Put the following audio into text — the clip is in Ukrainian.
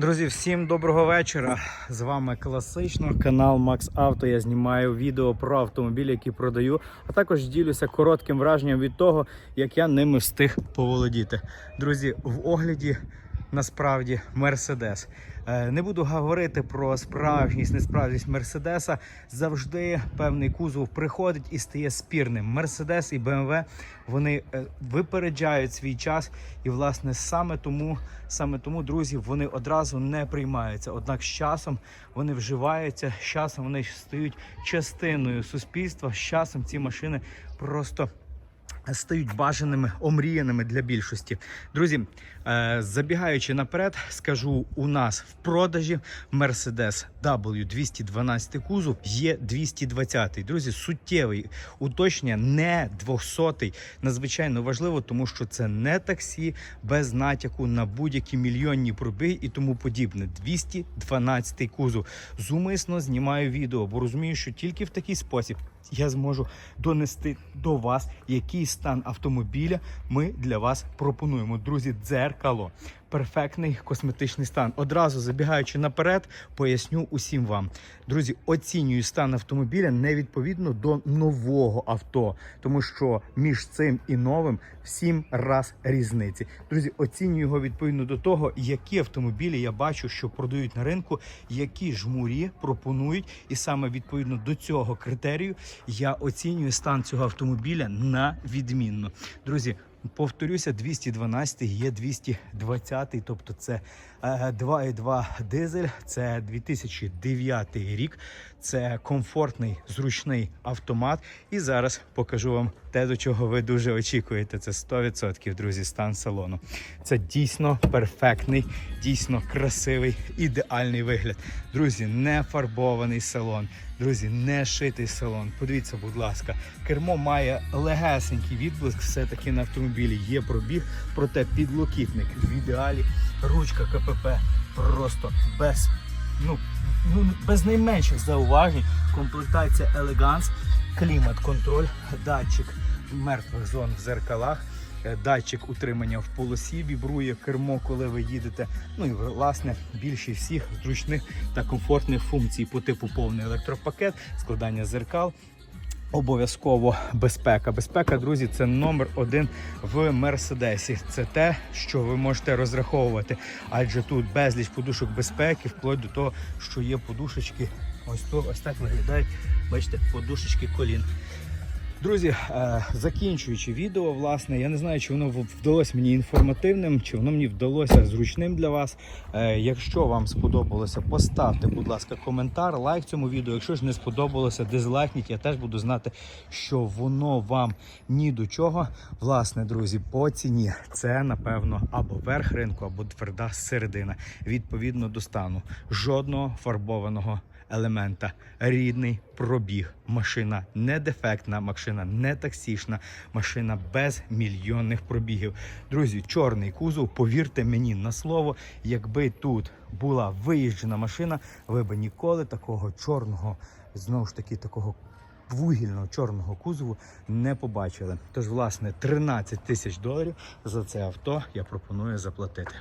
Друзі, всім доброго вечора. З вами класично канал Макс Авто. Я знімаю відео про автомобілі, які продаю, а також ділюся коротким враженням від того, як я ними встиг поволодіти. Друзі, в огляді насправді Мерседес. Е, Не буду говорити про справжність, несправжність Мерседеса. Завжди певний кузов приходить і стає спірним. Мерседес і БМВ вони е, випереджають свій час, і власне саме тому, саме тому, друзі, вони одразу не приймаються. Однак з часом вони вживаються, з часом вони стають частиною суспільства. З часом ці машини просто стають бажаними, омріяними для більшості. Друзі, е, забігаючи наперед, скажу, у нас в продажі Mercedes W212 кузов є 220. Друзі, суттєвий уточнення, не 200. Надзвичайно важливо, тому що це не таксі без натяку на будь-які мільйонні пробіги і тому подібне. 212 кузов. Зумисно знімаю відео, бо розумію, що тільки в такий спосіб я зможу донести до вас, який стан автомобіля ми для вас пропонуємо. Друзі, дзеркало. Перфектний косметичний стан. Одразу забігаючи наперед, поясню усім вам. Друзі, оцінюю стан автомобіля не відповідно до нового авто, тому що між цим і новим в сім раз різниці. Друзі, оцінюю його відповідно до того, які автомобілі я бачу, що продають на ринку, які жмурі пропонують, і саме відповідно до цього критерію я оцінюю стан цього автомобіля на відмінно. Друзі. Повторюся, 212 є 220, тобто це е, 2,2 дизель, це 2009 рік, це комфортний, зручний автомат. І зараз покажу вам те, до чого ви дуже очікуєте. Це 100%, друзі, стан салону. Це дійсно перфектний, дійсно красивий, ідеальний вигляд. Друзі, не фарбований салон. Друзі, не шитий салон. Подивіться, будь ласка, кермо має легесенький відблиск, все-таки на автомобілі є пробіг, проте підлокітник в ідеалі, ручка КПП просто без, ну, ну, без найменших зауважень. Комплектація елеганс, клімат-контроль, датчик мертвих зон в зеркалах. Е, Датчик утримання в полосі вібрує кермо, коли ви їдете. Ну і власне більшість всіх зручних та комфортних функцій по типу повний електропакет, складання зеркал. Обов'язково безпека. Безпека, друзі, це номер один в Мерседесі. Це те, що ви можете розраховувати. Адже тут безліч подушок безпеки, вплоть до того, що є подушечки. Ось то ось так виглядають. Бачите, подушечки колін. Друзі, е, закінчуючи відео, власне, я не знаю, чи воно вдалося мені інформативним, чи воно мені вдалося зручним для вас. Е, Якщо вам сподобалося, поставте, будь ласка, коментар, лайк цьому відео. Якщо ж не сподобалося, дизлайкніть. Я теж буду знати, що воно вам ні до чого. Власне, друзі, по ціні це напевно або верх ринку, або тверда середина. Відповідно до стану. Жодного фарбованого елемента. Рідний пробіг. Машина не дефектна, машина не таксішна, машина без мільйонних пробігів. Друзі, чорний кузов, повірте мені на слово, якби тут була виїжджена машина, ви б ніколи такого чорного, знову ж таки, такого вугільного чорного кузову не побачили. Тож, власне, 13 тисяч доларів за це авто я пропоную заплатити.